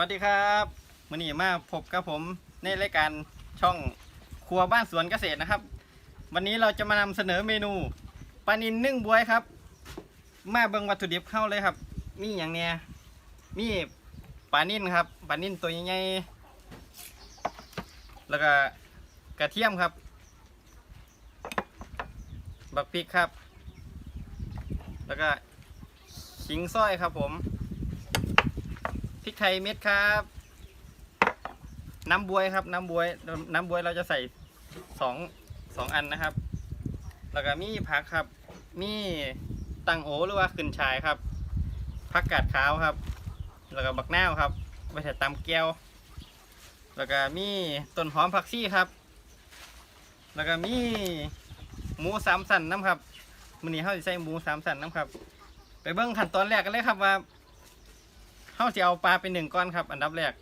วัสดีครับมื่อนี้มาพบกับผมในรายการช่องครัวบ้านสวนเกษตรนะครับ วันนี้เราจะมานำเสนอเมนูปลานินนึ่งบวยครับ มาเบิ่งวัตถุดิบเข้าเลยครับ มีอย่างเนี้ยมีปลานินครับปลานินตัวใหญ่ๆแล้วก็กระเทียมครับ บักพริกครับ แล้วก็ขิงซอยครับผม พริกไทยเม็ดครับ น้ำบวยครับ น้ำบวย น้ำบวยเราจะใส่สองสองอันนะครับ แล้วก็มีผักครับ มีตังโอหรือว่าขึ้นชายครับผักกาดขาวครับ แล้วก็บักนาวครับไว้ใส่ตำแก้ว แล้วก็มีต้นหอมผักชีครับ แล้วก็มีหมูสามสันน้ำครับมื้อนี้เขาจะใส่หมูสามสันน้ำครับ ไปเบิ้งขั้นตอนแรกกันเลยครับว่า เขาจะเอาปลาไปหนึ่งก้อนครับ อันดับแรก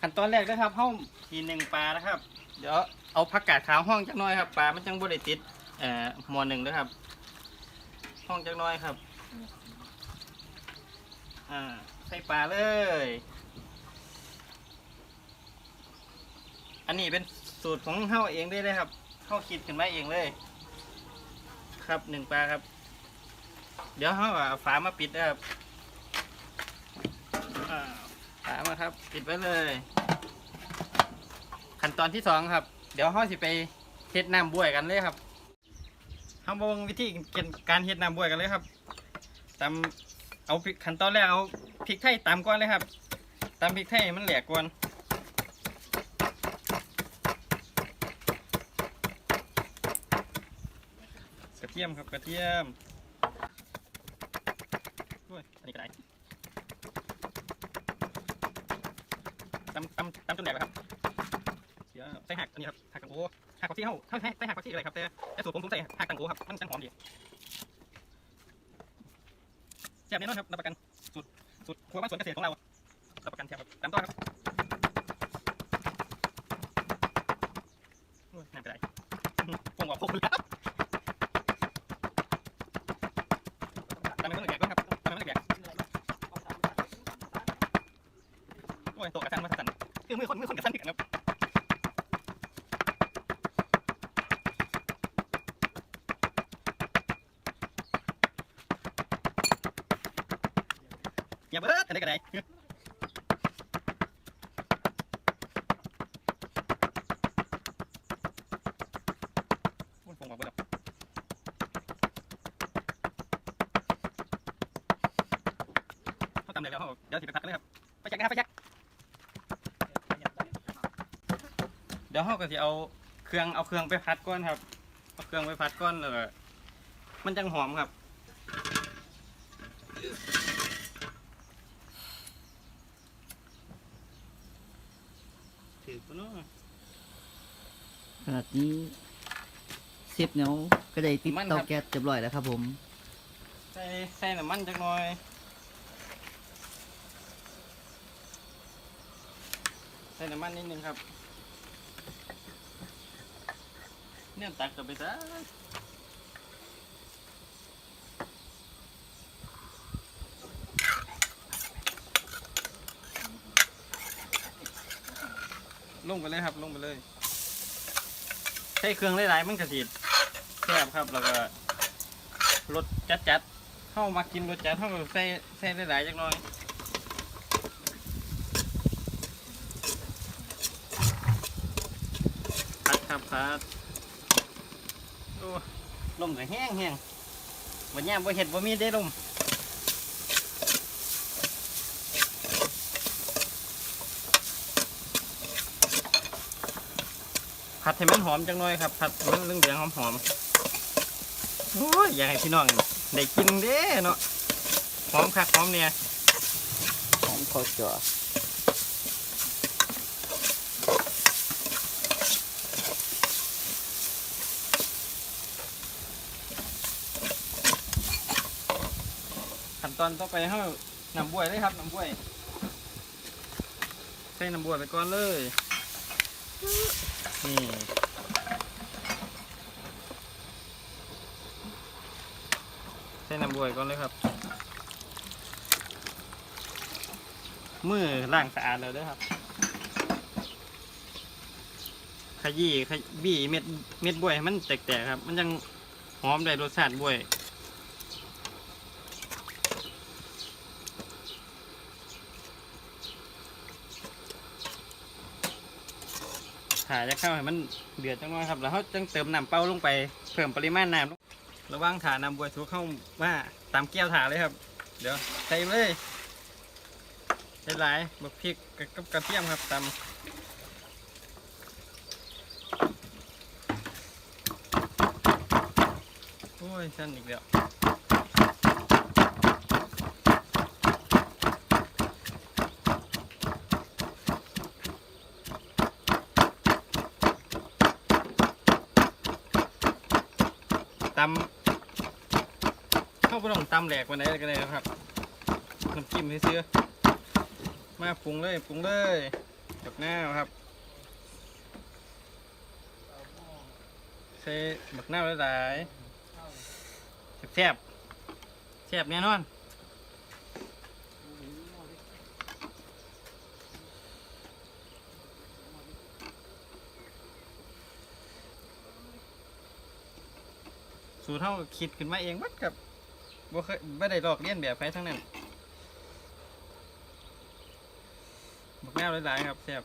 ขั้นตอนแรกนะครับเขาทีหนึ่งปลานะครับ เดี๋ยวเอาผักกาดขาวห้องจักหน้อยครับ ปลามันจังบริติดเอ่อหมอหนึ่งด้วยครับ ห้องจักหน้อยครับอ่าใส่ปลาเลย อันนี้เป็นสูตรของเขาเองได้เลยครับเขาคิดขึ้นมาเองเลย ครับหนึ่งปลาครับ เดี๋ยวเขาเอาฝามาปิดนะครับ อ่า ครับ ปิดไว้เลย ขั้นตอนที่สองครับ เดี๋ยวเขาสิไปเฮ็ดน้ำบวยกันเลยครับเขาบอกวิธีการเฮ็ดน้ำบวยกันเลยครับตำเอาพริกขั้นตอนแรกเอาพริกไทยตำก่อนเลยครับตำพริกไทยมันแหลกก่อนกระเทียมครับกระเทียมโอ้ยอันนี้ก็ได้ ตำจนแหลกแล้วครับเดี๋ยวใส่หักอันนี้ครับหักตังโอหักผักชีเฮาเขาใส่ใส่หักผักชีอะไรครับแต่แต่สูตรผมผมใส่หักตังโอครับมันจังหอมดีแซ่บแน่นอนครับรับประกันสูตรสูตรครัวบ้านสวนเกษตรของเรารับประกันแซ่บครับตามต้อนครับน้ำกระไรฟงออกพกแล้วตามไปเมื่อไหร่ก่อนครับตามไปเมื่อไหร่โอ้ยโตกระชันมาสั่น คือมือคนมือคนกับสั้นกันครับอย่าเบิดอะไรกันไหนมันฟงมาเบิดแล้วเขาตำเลยแล้วเขาเดี๋ยวสิไปพักกันเลยครับ ไปแจักนะครับไปแจัก ดี๋ยวเขาก็จะเอาเครื่องเอาเครื่องไปพัดก้อนครับเอาเครื่องไปพัดก้อนแล้วก็มันจังหอมครับ ถือปะเนาะขนาดนี้เซฟเนาก็ได้ติดมันครับเตาแก๊สเรียบร้อยแล้วครับผม ใส่ใส่น้ำมันจักหน่อยใส่น้ำมันนิดนึงครับ เนี่ยตักกับไปซะลงไปเลยครับ ลงไปเลย ใช้เครื่องหลายๆมันกระสีแซ่บครับ แล้วก็รสจัดๆเข้ามากินรสจัดเข้าก็ใส่ใส่หลายๆจักหน่อยพัดครับพัด ลมก็แห้งแห้งวันนี้บ่เห็ดบ่มีได้ลมผัดให้มันหอมจังหน่อยครับผัดมันเหลืองๆหอมๆโอ้ยอยากให้พี่น้องได้กินเด้เนาะหอมคักหอมเนี่ยของคอจ๋อ นตอนต่อไปเขานำบวยเลยครับนำบวยใส่น้ำบวยไปก่อนเลยนี่ใส่น้ำบวยก่อนเลยครับมือล้างสะอาดแล้วด้วยครับ ขยี้ขยบี้เม็ดเม็ดบวยให้มันแตกๆครับ มันยังหอมได้รสชาติบวย ถ่ายจะเข้าให้มันเดือดจังน้อยครับ แล้วเขาจึงเติมน้ำเปล่าลงไปเพิ่มปริมาณน้ำลงระว่างถ่าน้ำบวยทุกเข้ามาตามแก้วถ่าเลยครับ เดี๋ยวใส่เลยใส่หลายบักพริกกับกระเทียมครับตำโอ้ยสั้นอีกแล้ว ตำเข้าไปลองตำแหลกมาไหนก็ได้ครับน้ำจิ้มให้ซื้อมาปรุงเลยปรุงเลยกับหน้าครับใส่บักหน้าวหลายๆแซ่บแซ่บแน่นอน สูตรเท่าคิดขึ้นมาเองวัดกับบ่เคยบ่ได้ลอกเลียนแบบใครทั้งนั้นบักแนวหลายๆครับแซ่บ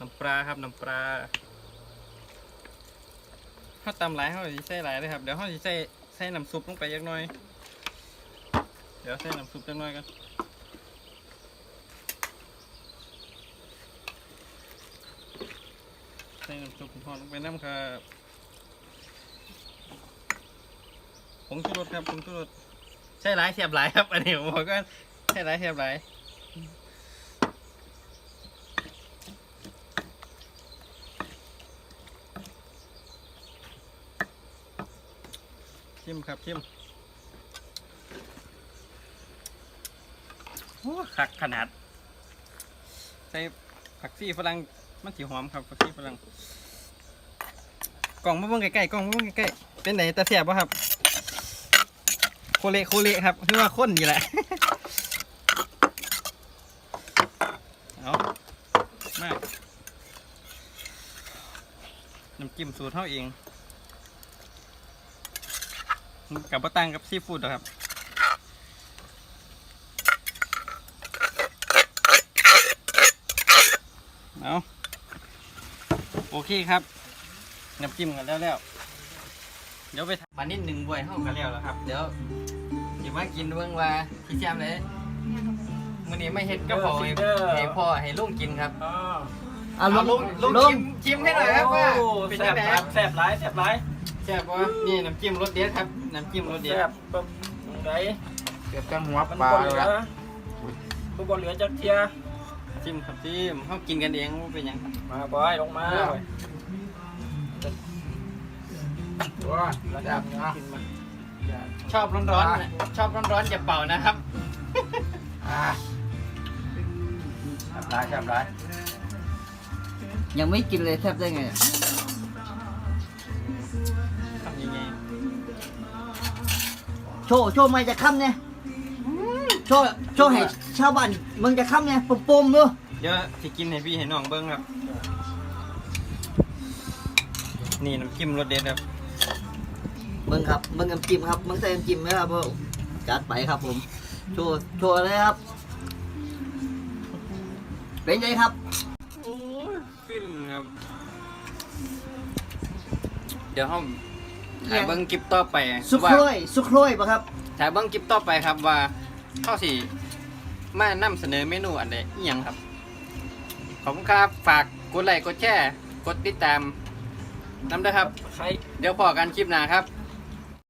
น้ำปลาครับน้ำปลาถ้าตำหลายเขาจะใส่หลายเลยครับ เดี๋ยวเขาจะใส่ใส่น้ำซุปลงไปเยักหน่อย เดี๋ยวใส่น้ำซุปจักหน่อยกัน ส่น้ำซุปพอลงไปน้ำครับผงชูรสครับผงชูรสใช่หลายเสียบหลายครับ อันนี้ผมบอกก็ใช่หลายเสียบหลายชิมครับชิมโอ้ขักขนาด ใส่ผักชีฝรั่ง มันสีหอมครับผักชีฝรั่งกล่องมาเบิ่งใกล้ๆกล่องมาเบิ่งใกล้ๆเป็นไหนตาเสียบป่ะครับโคเละโคเละครับคือว่าข้นอยู่แหละเอามาน้ำจิ้มสูตรเท่าเองกับปะตังกับซีฟู้ดครับ เอา โอเคครับน้ำจิ้มกันแล้วแล้วเดี๋ยวไปทำปลานิดหนึ่งบวยเข้ากันแล้วแล้วครับ เดี๋ยวเดี๋ยวมากินเบิ่งว่าพี่แจมเลยมื้อนี้ไม่เฮ็ดกะเพราให้ให้พ่อให้ลุงกินครับอ๋ออะลเอางลุงลุงลงชิมชิมให้หน่อยครับว่าโอ้เป็นแซ่ยับงไงหลายแซ่บหลายแซ่บหลายแซ่บปะนี่น้ำจิ้มรสเด็ดครับน้ำจิ้มรสเด็ดแซ่บปุ๊บไหนเก็บจังหัวมันปลาบ่เหลืแล้อวมันบ่เหลือจักเทีย จิ้มครับจิ้มเขากินกันเองว่าเป็นหยังครับมาบอยลงมาว้าระดับนะชอบร้อนๆนะชอบร้อนๆอย่าเป่านะครับอ่าแซ่บหลายแซ่บหลายยังไม่กินเลยแทบได้ไงทำยังไงโชว์โชว์ไม่จะค้ำเนี่ยโชว์โชว์ให้ ชาวบ้านมึงจะค้ำเนี่ยปุ่มๆดูเดี๋ยวสิกินให้พี่ให้น้องเบิ้งครับ นี่น้ำจิ้มรสเด็ดครับมึงครับมึงน้ำจิ้มครับมึงใส่น้ำจิ้มไหมครับผมจัดไปครับผมโชว์โชว์เลยครับ เป็นไงครับโอ้ยฟินครับ เดี๋ยวห้องถ่ายเบิ้งคลิปต่อไปสุโครยสุโครยปะครับ ถ่ายเบิ้งคลิปต่อไปครับว่าเข้าสิ มานำเสนอเมนูอันใดอีหยังครับ ขอบคุณครับ ฝากกดไลค์กดแชร์ กดติดตามนำด้วยครับ ใคร เดี๋ยวพอกันคลิปหน้าครับ